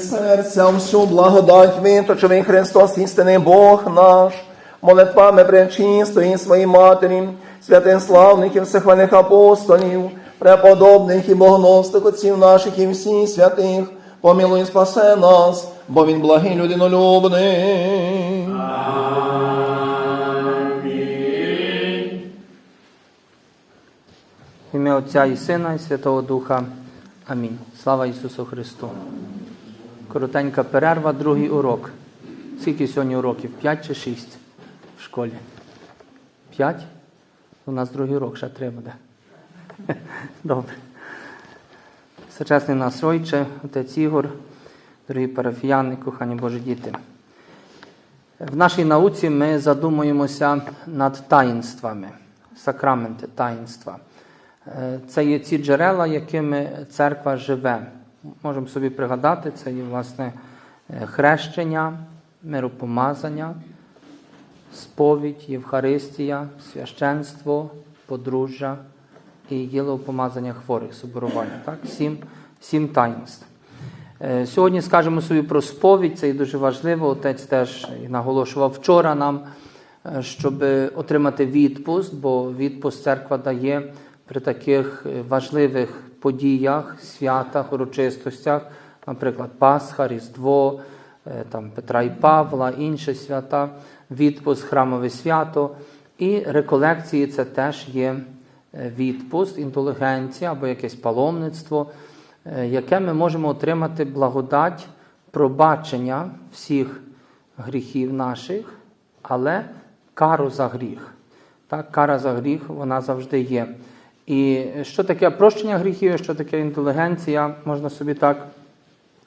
Серця всю благодать виточений Христос, істинний Бог наш, молитвами пречистої своїй Матері, святих славних і всехвальних апостолів, преподобних і богоносних отців наших і всіх святих, помилуй спасе нас, бо Він благий людинолюбний. Ім'я Отця і Сина, і Святого Духа. Амінь. Слава Ісусу Христу. Коротенька перерва, другий урок. Скільки сьогодні уроків? П'ять чи шість в школі? П'ять? У нас другий урок ще три буде. Добре. Сучасний нас Ойче, отець Ігор, дорогі парафіяни, кохані Божі діти. В нашій науці ми задумуємося над таїнствами, сакраменти таїнства. Е, Це є ці джерела, якими церква живе. Можемо собі пригадати, це є власне е, хрещення, миропомазання, сповідь, Євхаристія, священство, подружжя і єлеопомазання хворих, соборування. Так? Сім, сім таїнств. Е, Сьогодні скажемо собі про сповідь, це і дуже важливо. Отець теж наголошував вчора нам, щоб отримати відпуст, бо відпуст церква дає при таких е, важливих подіях, святах, урочистостях, наприклад, Пасха, Різдво, е, там, Петра і Павла, інші свята, відпуст, храмове свято. І реколекції це теж є е, відпуст, інтелігенція або якесь паломництво, яке ми можемо отримати благодать пробачення всіх гріхів наших, але кару за гріх. Так, кара за гріх вона завжди є. І що таке прощення гріхів, що таке інтелігенція, можна собі так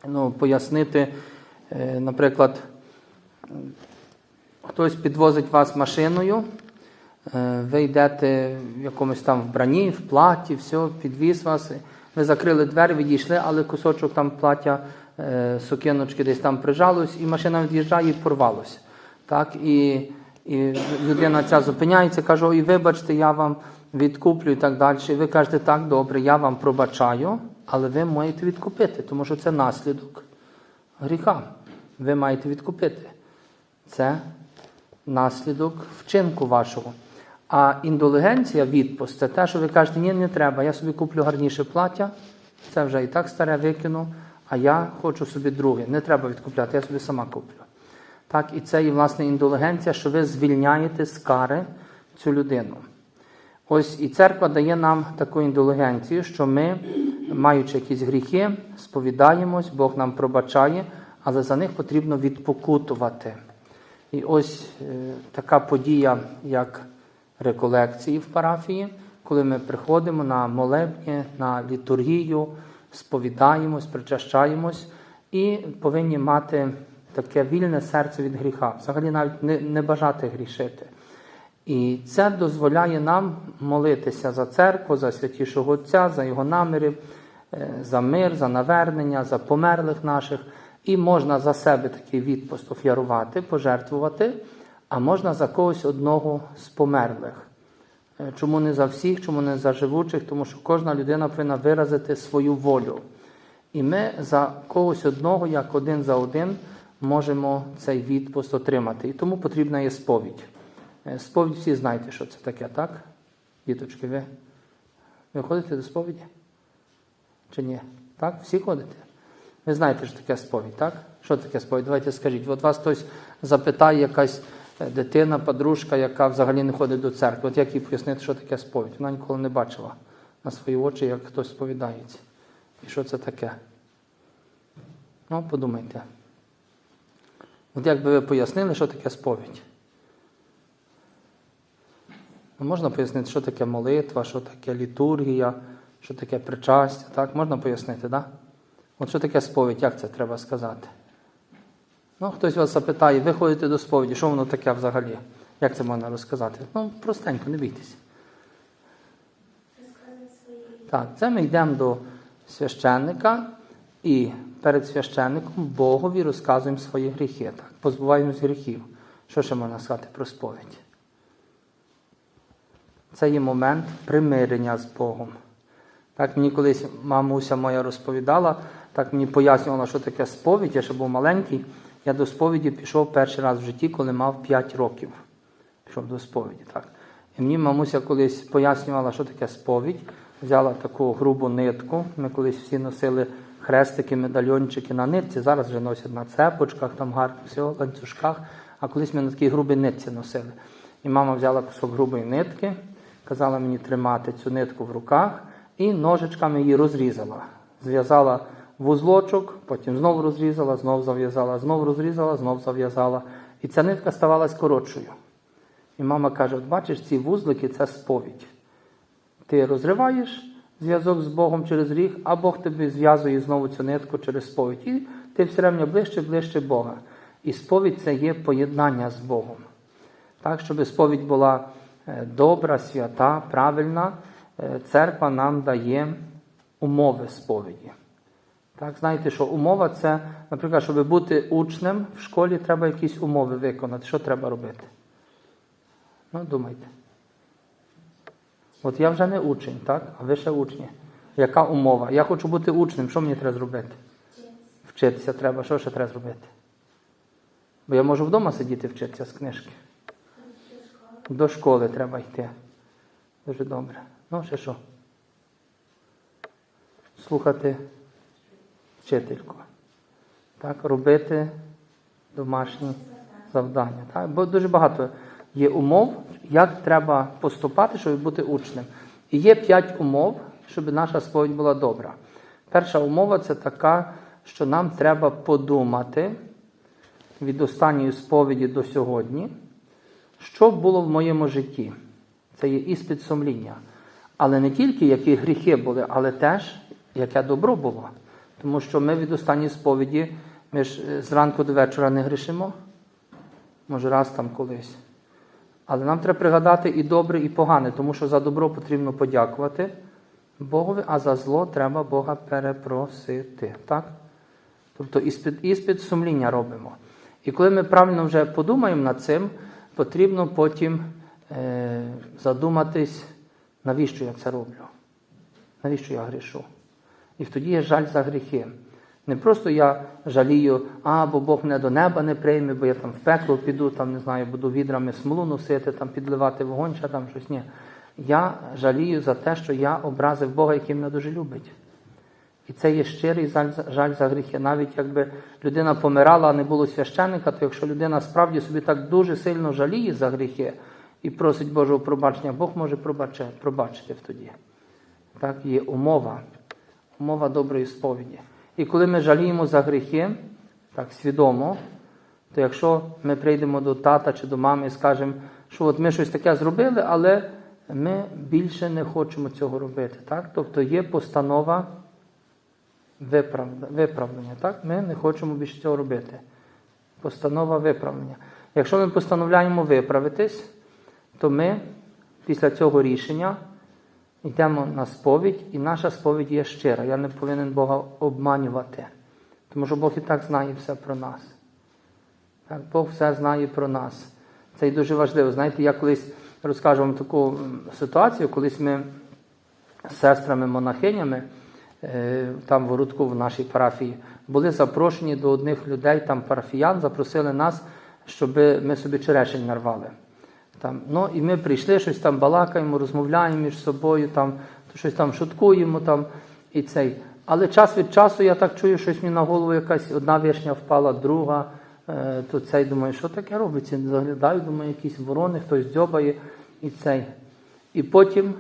ну, пояснити. Е, Наприклад, хтось підвозить вас машиною, е, ви йдете в якомусь там вбранні, в платі, все, підвіз вас, ви закрили двері, відійшли, але кусочок там плаття, е, сукеночки десь там прижалось, і машина від'їжджає і порвалося. Так, і, і людина ця зупиняється, каже, ой, вибачте, я вам відкуплю і так далі. І ви кажете, так, добре, я вам пробачаю, але ви маєте відкупити, тому що це наслідок гріха. Ви маєте відкупити. Це наслідок вчинку вашого. А індулігенція, відпуст, це те, що ви кажете, ні, не треба, я собі куплю гарніше плаття, це вже і так старе викину, а я хочу собі друге. Не треба відкупляти, я собі сама куплю. Так, і це і власне індулігенція, що ви звільняєте з кари цю людину. Ось і церква дає нам таку індулігенцію, що ми, маючи якісь гріхи, сповідаємось, Бог нам пробачає, але за них потрібно відпокутувати. І ось е, така подія, як реколекції в парафії, коли ми приходимо на молебні, на літургію, сповідаємось, причащаємось і повинні мати таке вільне серце від гріха, взагалі навіть не, не бажати грішити. І це дозволяє нам молитися за церкву, за святішого Отця, за його наміри, е, за мир, за навернення, за померлих наших. І можна за себе такий відпуст офіарувати, пожертвувати, а можна за когось одного з померлих. Е, Чому не за всіх, чому не за живучих? Тому що кожна людина повинна виразити свою волю. І ми за когось одного, як один за один, можемо цей відпуст отримати. І тому потрібна є сповідь. Е, Сповідь всі знаєте, що це таке, так? Діточки, ви? Ви ходите до сповіді? Чи ні? Так? Всі ходите? Ви знаєте, що таке сповідь, так? Що таке сповідь? Давайте скажіть. От вас хтось запитає якась е, дитина, подружка, яка взагалі не ходить до церкви. От як їй пояснити, що таке сповідь? Вона ніколи не бачила на свої очі, як хтось сповідається. І що це таке? Ну, подумайте. От як би ви пояснили, що таке сповідь? Ну, Можна пояснити, що таке молитва, що таке літургія, що таке причастя. Так? Можна пояснити? Да? От що таке сповідь, як це треба сказати? Ну, хтось вас запитає, ви ходите до сповіді, що воно таке взагалі? Як це можна розказати? Ну, простенько, не бійтесь. Так, це ми йдемо до священника і перед священником Богові розказуємо свої гріхи. Так, позбуваємось гріхів. Що ще можна сказати про сповідь? Це є момент примирення з Богом. Так мені колись мамуся моя розповідала, так мені пояснювала, що таке сповідь, я ще був маленький. Я до сповіді пішов перший раз в житті, коли мав 5 років. Пішов до сповіді. Так. І мені мамуся колись пояснювала, що таке сповідь. Взяла таку грубу нитку. Ми колись всі носили хрестики, медальйончики на нитці. Зараз вже носять на цепочках, там гарно, все, ланцюжках. А колись ми на такій грубій нитці носили. І мама взяла кусок грубої нитки, казала мені тримати цю нитку в руках і ножичками її розрізала. Зв'язала вузлочок, потім знову розрізала, знову зав'язала, знову розрізала, знову зав'язала. І ця нитка ставалась коротшою. І мама каже: от бачиш, ці вузлики це сповідь. Ти розриваєш зв'язок з Богом через ріг, а Бог тобі зв'язує знову цю нитку через сповідь. І ти все рівно ближче, ближче Бога. І сповідь це є поєднання з Богом. Так, щоб сповідь була добра, свята, правильна, е, церква нам дає умови сповіді. Так, знаєте, що умова це, наприклад, щоб бути учнем в школі, треба якісь умови виконати. Що треба робити? Ну, думайте. От я вже не учень, так? А ви ще учні. Яка умова? Я хочу бути учнем, що мені треба зробити? Вчитися треба. Що ще треба зробити? Бо я можу вдома сидіти вчитися з книжки. До школи треба йти. Дуже добре. Ну, ще що? Слухати вчительку. Так, робити домашні завдання. Так? Бо дуже багато є умов, як треба поступати, щоб бути учнем. І є п'ять умов, щоб наша сповідь була добра. Перша умова це така, що нам треба подумати від останньої сповіді до сьогодні, що було в моєму житті. Це є іспит сумління. Але не тільки які гріхи були, але теж яке добро було. Тому що ми від останньої сповіді, ми ж е, зранку до вечора не грішимо. Може, раз там колись. Але нам треба пригадати і добре, і погане, тому що за добро потрібно подякувати Богові, а за зло треба Бога перепросити. Так? Тобто іспит, іспит сумління робимо. І коли ми правильно вже подумаємо над цим, потрібно потім е, задуматись, навіщо я це роблю, навіщо я грішу. І тоді є жаль за гріхи. Не просто я жалію, а бо Бог мене до неба не прийме, бо я там в пекло піду, там не знаю, буду відрами смолу носити, там підливати вогонь, ще там щось. Ні. Я жалію за те, що я образив Бога, який мене дуже любить. І це є щирий жаль, за гріхи. Навіть якби людина помирала, а не було священника, то якщо людина справді собі так дуже сильно жаліє за гріхи і просить Божого пробачення, Бог може пробачити, пробачити тоді. Так, є умова, умова доброї сповіді. І коли ми жаліємо за гріхи, так свідомо, то якщо ми прийдемо до тата чи до мами і скажемо, що от ми щось таке зробили, але ми більше не хочемо цього робити. Так? Тобто є постанова виправлення. Так? Ми не хочемо більше цього робити. Постанова виправлення. Якщо ми постановляємо виправитись, то ми після цього рішення йдемо на сповідь, і наша сповідь є щира. Я не повинен Бога обманювати. Тому що Бог і так знає все про нас. Так, Бог все знає про нас. Це і дуже важливо. Знаєте, я колись розкажу вам таку ситуацію, колись ми з сестрами-монахинями, там в Рудку в нашій парафії, були запрошені до одних людей, там парафіян, запросили нас, щоб ми собі черешень нарвали. Там, ну, і ми прийшли, щось там балакаємо, розмовляємо між собою, там, щось там шуткуємо. Там, і цей. Але час від часу я так чую, щось мені на голову якась одна вишня впала, друга. Е, то цей думаю, що таке робиться? Заглядаю, думаю, якісь ворони, хтось дзьобає і цей. І потім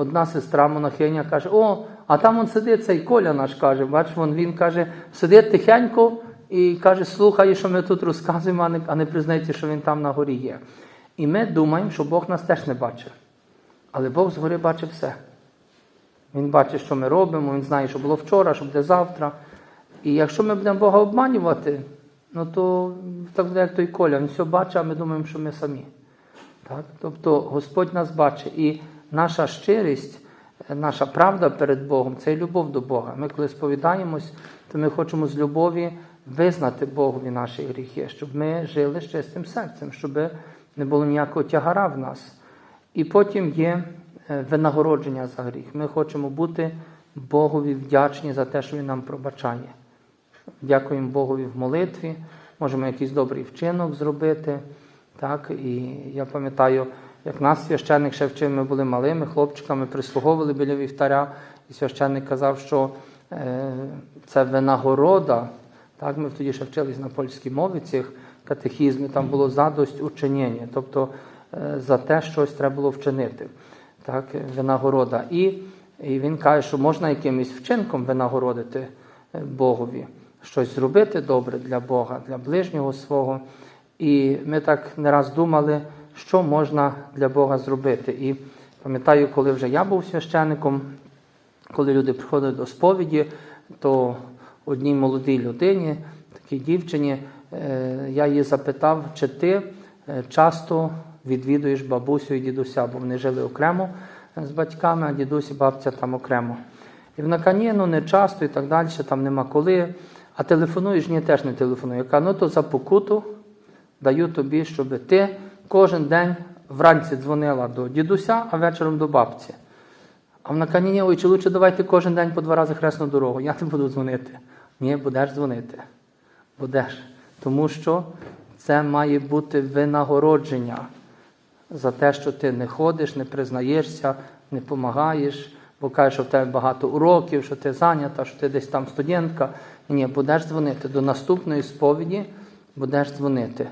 одна сестра монахиня каже: О, а там он сидить цей Коля наш каже. Бачиш, вон він каже, сидить тихенько і каже, слухає, що ми тут розказуємо, а не, а не признається, що він там на горі є. І ми думаємо, що Бог нас теж не бачить. Але Бог згори бачить все. Він бачить, що ми робимо, він знає, що було вчора, що буде завтра. І якщо ми будемо Бога обманювати, ну то так буде, як той Коля, він все бачить, а ми думаємо, що ми самі. Так? Тобто Господь нас бачить. І наша щирість, е, наша правда перед Богом це любов до Бога. Ми коли сповідаємось, то ми хочемо з любові визнати Богові наші гріхи, щоб ми жили з чистим серцем, щоб не було ніякого тягара в нас. І потім є е, винагородження за гріх. Ми хочемо бути Богові вдячні за те, що Він нам пробачає. Дякуємо Богові в молитві, можемо якийсь добрий вчинок зробити. Так? І я пам'ятаю, як нас священник ще вчив, ми були малими хлопчиками, прислуговували біля вівтаря, і священник казав, що е, це винагорода. Так, ми тоді ще вчились на польській мові цих катехізмів, там було задость учинення, тобто е, за те щось треба було вчинити. Так, винагорода. І, і він каже, що можна якимось вчинком винагородити е, Богові, щось зробити добре для Бога, для ближнього свого. І ми так не раз думали, що можна для Бога зробити. І пам'ятаю, коли вже я був священником, коли люди приходили до сповіді, то одній молодій людині, такій дівчині, е, я її запитав, чи ти е, часто відвідуєш бабусю і дідуся, бо вони жили окремо е, з батьками, а дідусь і бабця там окремо. І вона каже, ну не часто і так далі, там нема коли. А телефонуєш, ні, теж не телефоную. Я кажу, ну то за покуту даю тобі, щоб ти кожен день вранці дзвонила до дідуся, а вечором до бабці. А вона каже, ні, ой, чи лучше давайте кожен день по два рази хресну дорогу. Я не буду дзвонити. Ні, будеш дзвонити. Будеш. Тому що це має бути винагородження за те, що ти не ходиш, не признаєшся, не допомагаєш, бо кажеш, що в тебе багато уроків, що ти зайнята, що ти десь там студентка. Ні, будеш дзвонити до наступної сповіді, будеш дзвонити.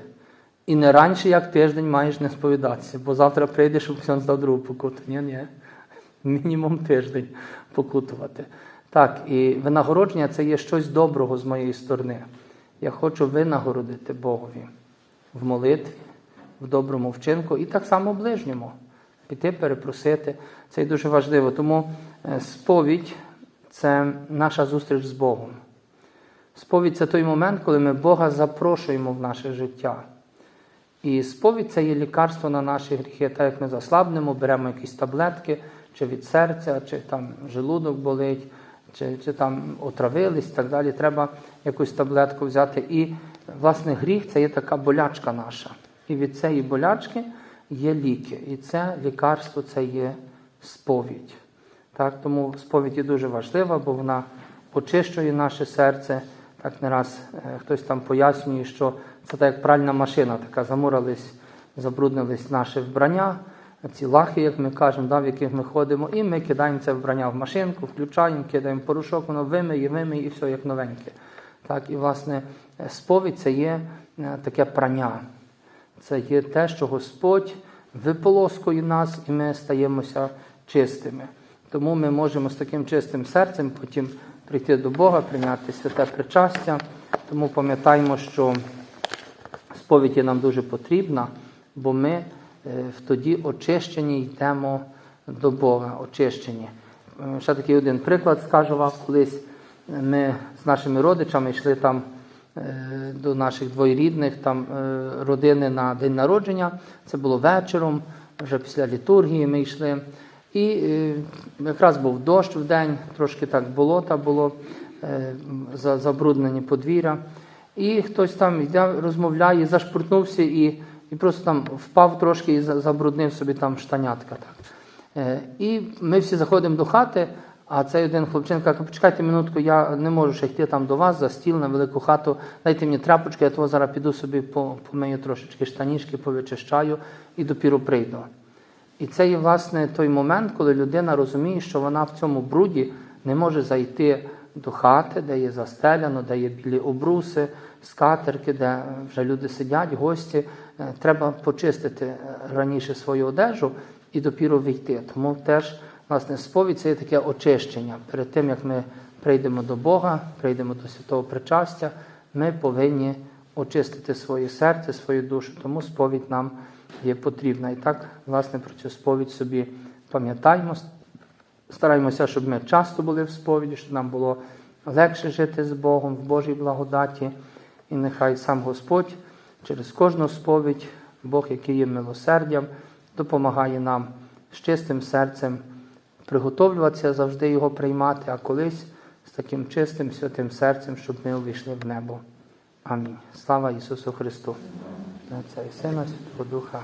І не раніше, як тиждень, маєш не сповідатися, бо завтра прийдеш, щоб ксьон здав другу покуту. Ні, ні. Мінімум тиждень покутувати. Так, і винагородження це є щось доброго з моєї сторони. Я хочу винагородити Богові в молитві, в доброму вчинку і так само ближньому. Піти перепросити. Це дуже важливо. Тому е, сповідь це наша зустріч з Богом. Сповідь це той момент, коли ми Бога запрошуємо в наше життя. І сповідь це є лікарство на наші гріхи. Так як ми заслабнемо, беремо якісь таблетки, чи від серця, чи там желудок болить, чи, чи там отравились і так далі. Треба якусь таблетку взяти. І, власне, гріх це є така болячка наша. І від цієї болячки є ліки. І це лікарство це є сповідь. Так, тому сповідь є дуже важлива, бо вона очищує наше серце. Так не раз е, хтось там пояснює, що це так як пральна машина, така замурились, забруднились наше вбрання, ці лахи, як ми кажемо, да, в яких ми ходимо, і ми кидаємо це вбрання в машинку, включаємо, кидаємо порошок, воно вимиє, вимиє і все як новеньке. Так, і власне сповідь це є е, таке прання. Це є те, що Господь виполоскує нас, і ми стаємося чистими. Тому ми можемо з таким чистим серцем потім прийти до Бога, прийняти святе причастя. Тому пам'ятаємо, що сповідь є нам дуже потрібна, бо ми е, тоді очищені йдемо до Бога, очищені. Е, Ще такий один приклад скажу вам, колись ми з нашими родичами йшли там е, до наших двоєрідних там родини на день народження. Це було вечором, вже після літургії ми йшли. І якраз був дощ в день, трошки так болота було, забруднені подвір'я. І хтось там йде, розмовляє, зашпуртнувся і, і просто там впав трошки і забруднив собі там штанятка. Так. Е, І ми всі заходимо до хати, а цей один хлопчинка каже, почекайте минутку, я не можу ще йти там до вас за стіл на велику хату, дайте мені тряпочки, я того зараз піду собі помию трошечки штанішки, повичищаю і допіру прийду. І це є, власне, той момент, коли людина розуміє, що вона в цьому бруді не може зайти до хати, де є застеляно, де є білі обруси, скатерки, де вже люди сидять, гості. Е, Треба почистити е, раніше свою одежу і допіру війти. Тому теж, власне, сповідь це є таке очищення. Перед тим, як ми прийдемо до Бога, прийдемо до святого причастя, ми повинні очистити своє серце, свою душу. Тому сповідь нам є потрібна. І так, власне, про цю сповідь собі пам'ятаємо. Стараємося, щоб ми часто були в сповіді, щоб нам було легше жити з Богом в Божій благодаті. І нехай сам Господь через кожну сповідь, Бог, який є милосердям, допомагає нам з чистим серцем приготовлюватися, завжди його приймати, а колись з таким чистим святим серцем, щоб ми увійшли в небо. Амінь. Слава Ісусу Христу. Отця і Сина, Святого Духа.